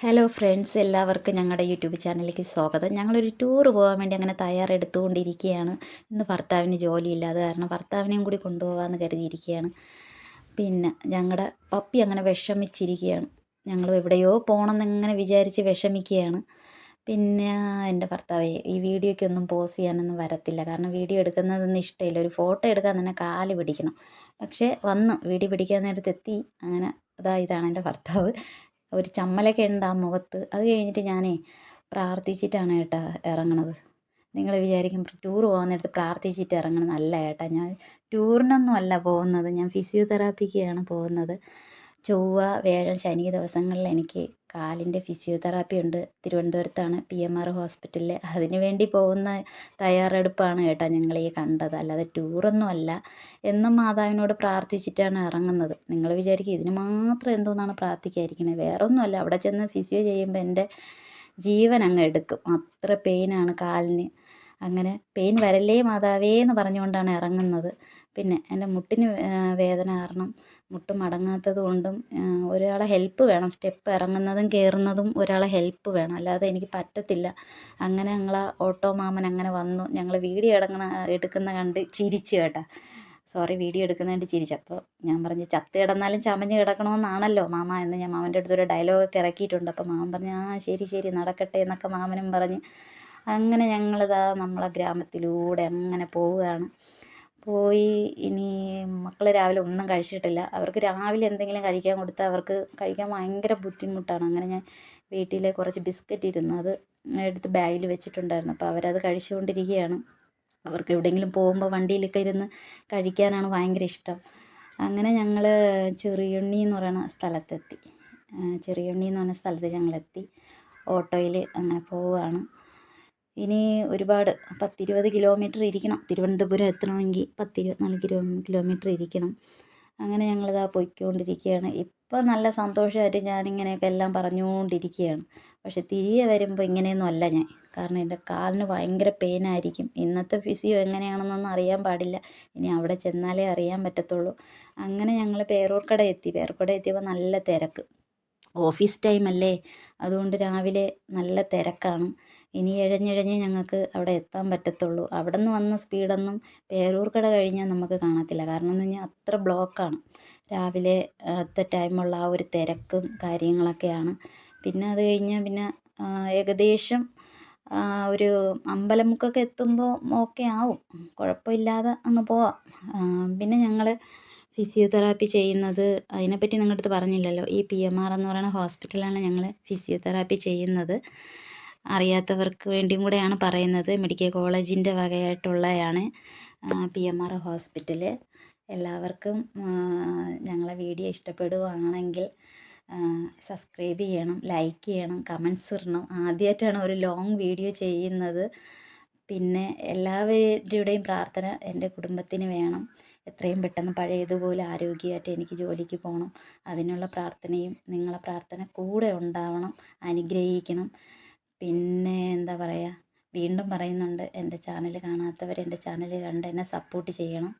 Hello friends എല്ലാവർക്കും ഞങ്ങളുടെ YouTube ചാനലിലേക്ക് സ്വാഗതം. ഞങ്ങളൊരു ടൂർ പോകാൻ വേണ്ടി അങ്ങനെ തയ്യാറെടുത്തുകൊണ്ടിരിക്കുകയാണ്. ഇന്ന് ഭർത്താവിന് ജോലിയില്ലാതെ കാരണം ഭർത്താവിനെയും കൂടി കൊണ്ടുപോകാമെന്ന് കരുതിയിരിക്കുകയാണ്. പിന്നെ ഞങ്ങളുടെ പപ്പി അങ്ങനെ വിഷമിച്ചിരിക്കുകയാണ്. ഞങ്ങൾ എവിടെയോ പോകണമെന്നിങ്ങനെ വിചാരിച്ച് വിഷമിക്കുകയാണ്. പിന്നെ എന്റെ ഭർത്താവേ ഈ വീഡിയോയ്ക്കൊന്നും പോസ് ചെയ്യാനൊന്നും വരത്തില്ല. കാരണം വീഡിയോ എടുക്കുന്നതൊന്നും ഇഷ്ടമില്ല. ഒരു ഫോട്ടോ എടുക്കാൻ തന്നെ കാൽ പിടിക്കണം. പക്ഷേ വന്നു. വീഡിയോ പിടിക്കാൻ നേരത്തെത്തി. അങ്ങനെ അതാ ഇതാണ് എന്റെ ഭർത്താവ്. ഒരു ചമ്മലൊക്കെ ഉണ്ട് ആ മുഖത്ത്. അത് കഴിഞ്ഞിട്ട് ഞാനേ പ്രാർത്ഥിച്ചിട്ടാണ് ഏട്ടാ ഇറങ്ങണത്. നിങ്ങൾ വിചാരിക്കും ടൂർ പോകുന്ന നേരത്ത് പ്രാർത്ഥിച്ചിട്ട് ഇറങ്ങണം അല്ല ഏട്ടാ ഞാൻ ടൂറിനൊന്നും അല്ല പോകുന്നത്. ഞാൻ ഫിസിയോതെറാപ്പിക്കാണ് പോകുന്നത്. ചൊവ്വ വ്യാഴം ശനി ദിവസങ്ങളിൽ എനിക്ക് കാലിന്റെ ഫിസിയോതെറാപ്പി ഉണ്ട്. തിരുവനന്തപുരത്താണ് പി എം ആർ ഹോസ്പിറ്റലിൽ അതിന് വേണ്ടി പോകുന്ന തയ്യാറെടുപ്പാണ് കേട്ടോ ഞങ്ങൾ ഈ കണ്ടത്. അല്ലാതെ ടൂറൊന്നും അല്ല എന്നും മാതാവിനോട് പ്രാർത്ഥിച്ചിട്ടാണ് ഇറങ്ങുന്നത്. നിങ്ങൾ വിചാരിക്കും ഇതിന് മാത്രം എന്തോന്നാണ് പ്രാർത്ഥിക്കാതിരിക്കണത് വേറെ ഒന്നുമല്ല അവിടെ ചെന്ന് ഫിസിയോ ചെയ്യുമ്പോൾ എന്റെ ജീവൻ അങ്ങ് എടുക്കും. അത്ര പെയിനാണ് കാലിന്. അങ്ങനെ പെയിൻ വരല്ലേ മാതാവേ എന്ന് പറഞ്ഞുകൊണ്ടാണ് ഇറങ്ങുന്നത്. പിന്നെ എന്റെ മുട്ടിന് വേദന കാരണം മുട്ട് മടങ്ങാത്തത് കൊണ്ടും ഒരാളെ ഹെൽപ്പ് വേണം. സ്റ്റെപ്പ് ഇറങ്ങുന്നതും കയറുന്നതും ഒരാളെ ഹെൽപ്പ് വേണം. അല്ലാതെ എനിക്ക് പറ്റത്തില്ല. അങ്ങനെ ഞങ്ങൾ ഓട്ടോ മാമൻ അങ്ങനെ വന്നു. ഞങ്ങൾ വീഡിയോ ഇടങ്ങണ എടുക്കുന്ന കണ്ട് ചിരിച്ചു കേട്ടാ. സോറി വീഡിയോ എടുക്കുന്ന കണ്ട് ചിരിച്ചു. അപ്പോൾ ഞാൻ പറഞ്ഞു ചത്ത് കിടന്നാലും ചമഞ്ഞ് കിടക്കണമെന്നാണല്ലോ മാമ എന്ന് ഞാൻ മാമന്റെ അടുത്തൊരു ഡയലോഗൊക്കെ ഇറക്കിയിട്ടുണ്ട്. അപ്പോൾ മാമൻ പറഞ്ഞു ആ ശരി ശരി നടക്കട്ടെ എന്നൊക്കെ മാമനും പറഞ്ഞ് അങ്ങനെ ഞങ്ങളിതാ നമ്മളെ ഗ്രാമത്തിലൂടെ അങ്ങനെ പോവുകയാണ്. പോയി ഇനി മക്കൾ രാവിലെ ഒന്നും കഴിച്ചിട്ടില്ല. അവർക്ക് രാവിലെ എന്തെങ്കിലും കഴിക്കാൻ കൊടുത്താൽ അവർക്ക് കഴിക്കാൻ ഭയങ്കര ബുദ്ധിമുട്ടാണ്. അങ്ങനെ ഞാൻ വീട്ടിൽ കുറച്ച് ബിസ്ക്കറ്റ് ഇരുന്നു അത് എടുത്ത് ബാഗിൽ വെച്ചിട്ടുണ്ടായിരുന്നു. അപ്പോൾ അവരത് കഴിച്ചുകൊണ്ടിരിക്കുകയാണ്. അവർക്ക് എവിടെയെങ്കിലും പോകുമ്പോൾ വണ്ടിയിലൊക്കെ ഇരുന്ന് കഴിക്കാനാണ് ഭയങ്കര ഇഷ്ടം. അങ്ങനെ ഞങ്ങൾ ചെറിയുണ്ണി എന്ന് പറയുന്ന സ്ഥലത്തെത്തി. ചെറിയുണ്ണി എന്ന് പറഞ്ഞ സ്ഥലത്ത് ഞങ്ങളെത്തി. ഓട്ടോയിൽ അങ്ങനെ പോവുകയാണ്. ഇനി ഒരുപാട് പത്തിരുപത് കിലോമീറ്റർ ഇരിക്കണം. തിരുവനന്തപുരം എത്തണമെങ്കിൽ പത്തിരുപത്തിനാല് കിലോ കിലോമീറ്റർ ഇരിക്കണം. അങ്ങനെ ഞങ്ങളിതാ പൊയ്ക്കൊണ്ടിരിക്കുകയാണ്. ഇപ്പം നല്ല സന്തോഷമായിട്ട് ഞാനിങ്ങനെയൊക്കെ എല്ലാം പറഞ്ഞുകൊണ്ടിരിക്കുകയാണ്. പക്ഷെ തിരികെ വരുമ്പോൾ ഇങ്ങനെയൊന്നും അല്ല ഞാൻ. കാരണം എന്റെ കാലിന് ഭയങ്കര പെയിനായിരിക്കും ഇന്നത്തെ ഫിസിയോ എങ്ങനെയാണെന്നൊന്നും അറിയാൻ പാടില്ല. ഇനി അവിടെ ചെന്നാലേ അറിയാൻ പറ്റത്തുള്ളൂ. അങ്ങനെ ഞങ്ങൾ പേരൂർക്കട എത്തി. പേരൂർക്കട എത്തിയപ്പോൾ നല്ല തിരക്ക്. ഓഫീസ് ടൈം അല്ലേ അതുകൊണ്ട് രാവിലെ നല്ല തിരക്കാണ്. ഇനി ഇഴഞ്ഞിഴഞ്ഞ് ഞങ്ങൾക്ക് അവിടെ എത്താൻ പറ്റത്തുള്ളൂ. അവിടെ നിന്ന് വന്ന സ്പീഡൊന്നും പേരൂർക്കട കഴിഞ്ഞാൽ നമുക്ക് കാണത്തില്ല. കാരണം എന്ന് പറഞ്ഞാൽ അത്ര ബ്ലോക്കാണ്. രാവിലെ അത്ത ടൈമുള്ള ആ ഒരു തിരക്കും കാര്യങ്ങളൊക്കെയാണ്. പിന്നെ അത് കഴിഞ്ഞാൽ പിന്നെ ഏകദേശം ഒരു അമ്പലമുക്കൊക്കെ എത്തുമ്പോൾ ഓക്കെ ആവും. കുഴപ്പമില്ലാതെ അങ്ങ് പോവാം. പിന്നെ ഞങ്ങൾ ഫിസിയോതെറാപ്പി ചെയ്യുന്നത് അതിനെപ്പറ്റി നിങ്ങളുടെ അടുത്ത് പറഞ്ഞില്ലല്ലോ. ഈ പി എം ആർ എന്ന് പറയുന്ന ഹോസ്പിറ്റലാണ് ഞങ്ങൾ ഫിസിയോതെറാപ്പി ചെയ്യുന്നത്. അറിയാത്തവർക്ക് വേണ്ടിയും കൂടെയാണ് പറയുന്നത്. മെഡിക്കൽ കോളേജിന്റെ വകയായിട്ടുള്ളതാണ് പി എം ആർ ഹോസ്പിറ്റൽ എല്ലാവർക്കും ഞങ്ങളെ വീഡിയോ ഇഷ്ടപ്പെടുകയാണെങ്കിൽ സബ്സ്ക്രൈബ് ചെയ്യണം ലൈക്ക് ചെയ്യണം കമൻസ് ഇടണം. ആദ്യമായിട്ടാണ് ഒരു ലോങ് വീഡിയോ ചെയ്യുന്നത്. പിന്നെ എല്ലാവരുടെയും പ്രാർത്ഥന എന്റെ കുടുംബത്തിന് വേണം. എത്രയും പെട്ടെന്ന് പഴയതുപോലെ ആരോഗ്യമായിട്ട് എനിക്ക് ജോലിക്ക് പോകണം. അതിനുള്ള പ്രാർത്ഥനയും നിങ്ങളെ പ്രാർത്ഥന കൂടെ ഉണ്ടാവണം അനുഗ്രഹിക്കണം. പിന്നെ എന്താ പറയുക വീണ്ടും പറയുന്നുണ്ട് എന്റെ ചാനൽ കാണാത്തവർ എന്റെ ചാനൽ കണ്ട് എന്നെ സപ്പോർട്ട് ചെയ്യണം.